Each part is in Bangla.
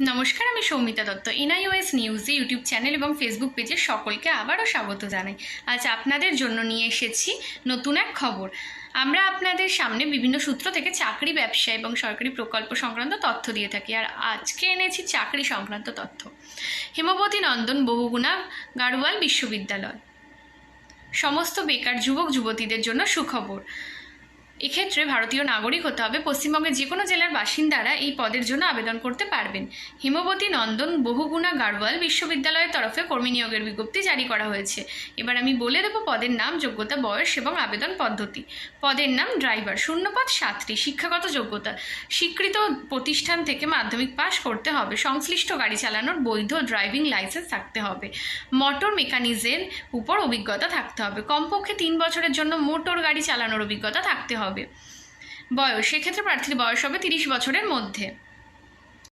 নমস্কার, আমি সৌমিতা দত্ত। এনআইওএস নিউজে ইউটিউব চ্যানেল এবং ফেসবুক পেজে সকলকে আবারও স্বাগত জানাই। আজ আপনাদের জন্য নিয়ে এসেছি নতুন এক খবর। আমরা আপনাদের সামনে বিভিন্ন সূত্র থেকে চাকরি ব্যবসা এবং সরকারি প্রকল্প সংক্রান্ত তথ্য দিয়ে থাকি। আর আজকে এনেছি চাকরি সংক্রান্ত তথ্য। হেমবতী নন্দন বহুগুণা গাড়োয়াল বিশ্ববিদ্যালয়। সমস্ত বেকার যুবক, যুবতীদের জন্য সুখবর। এক্ষেত্রে ভারতীয় নাগরিক হতে হবে। পশ্চিমবঙ্গের যে কোনো জেলার বাসিন্দারা এই পদের জন্য আবেদন করতে পারবেন। হেমবতী নন্দন বহুগুণা গাড়ওয়াল বিশ্ববিদ্যালয়ের তরফে কর্মী নিয়োগের বিজ্ঞপ্তি জারি করা হয়েছে। এবার আমি বলে দেবো পদের নাম, যোগ্যতা, বয়স এবং আবেদন পদ্ধতি। পদের নাম, ড্রাইভার। শূন্যপদ সাতটি, শিক্ষাগত যোগ্যতা। স্বীকৃত প্রতিষ্ঠান থেকে মাধ্যমিক পাশ করতে হবে। সংশ্লিষ্ট গাড়ি চালানোর বৈধ ড্রাইভিং লাইসেন্স থাকতে হবে। মোটর মেকানিজের উপর অভিজ্ঞতা থাকতে হবে। কমপক্ষে তিন বছরের জন্য মোটর গাড়ি চালানোর অভিজ্ঞতা থাকতে হবে। বয়স, সেক্ষেত্রে প্রার্থীর বয়স হবে তিরিশ বছরের মধ্যে।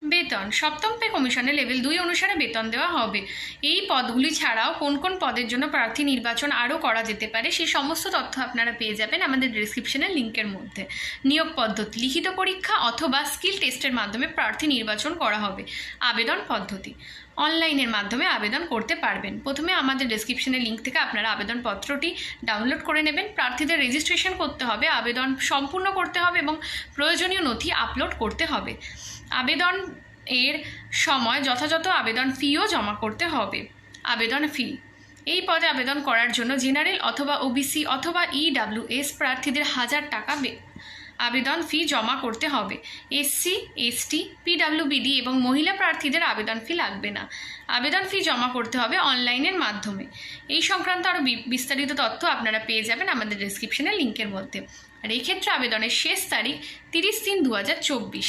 বেতন, সপ্তম পে কমিশনে লেভেল দুই অনুসারে বেতন দেওয়া হবে। এই পদগুলি ছাড়াও কোন কোন পদের জন্য প্রার্থী নির্বাচন আরও করা যেতে পারে সেই সমস্ত তথ্য আপনারা পেয়ে যাবেন আমাদের ডিসক্রিপশনের লিঙ্কের মধ্যে। নিয়োগ পদ্ধতি, লিখিত পরীক্ষা অথবা স্কিল টেস্টের মাধ্যমে প্রার্থী নির্বাচন করা হবে। আবেদন পদ্ধতি অনলাইনের মাধ্যমে আবেদন করতে পারবেন। প্রথমে আমাদের ডেসক্রিপশনের লিঙ্ক থেকে আপনারা আবেদনপত্রটি ডাউনলোড করে নেবেন। প্রার্থীদের রেজিস্ট্রেশন করতে হবে, আবেদন সম্পূর্ণ করতে হবে এবং প্রয়োজনীয় নথি আপলোড করতে হবে। আবেদন এর সময় যথাযথ আবেদন ফিও জমা করতে হবে, আবেদন ফি এই পদে আবেদন করার জন্য জেনারেল অথবা ওবিসি অথবা ইডাব্লিউএস প্রার্থীদের হাজার টাকা আবেদন ফি জমা করতে হবে। এসসি এসটি পিডাব্লিউবিডি এবং মহিলা প্রার্থীদের আবেদন ফি লাগবে না। আবেদন ফি জমা করতে হবে অনলাইনের মাধ্যমে। এই সংক্রান্ত আরও বিস্তারিত তথ্য আপনারা পেয়ে যাবেন আমাদের ডিসক্রিপশনের লিঙ্কের মধ্যে। আর এক্ষেত্রে আবেদনের শেষ তারিখ তিরিশ তিন দু হাজার চব্বিশ।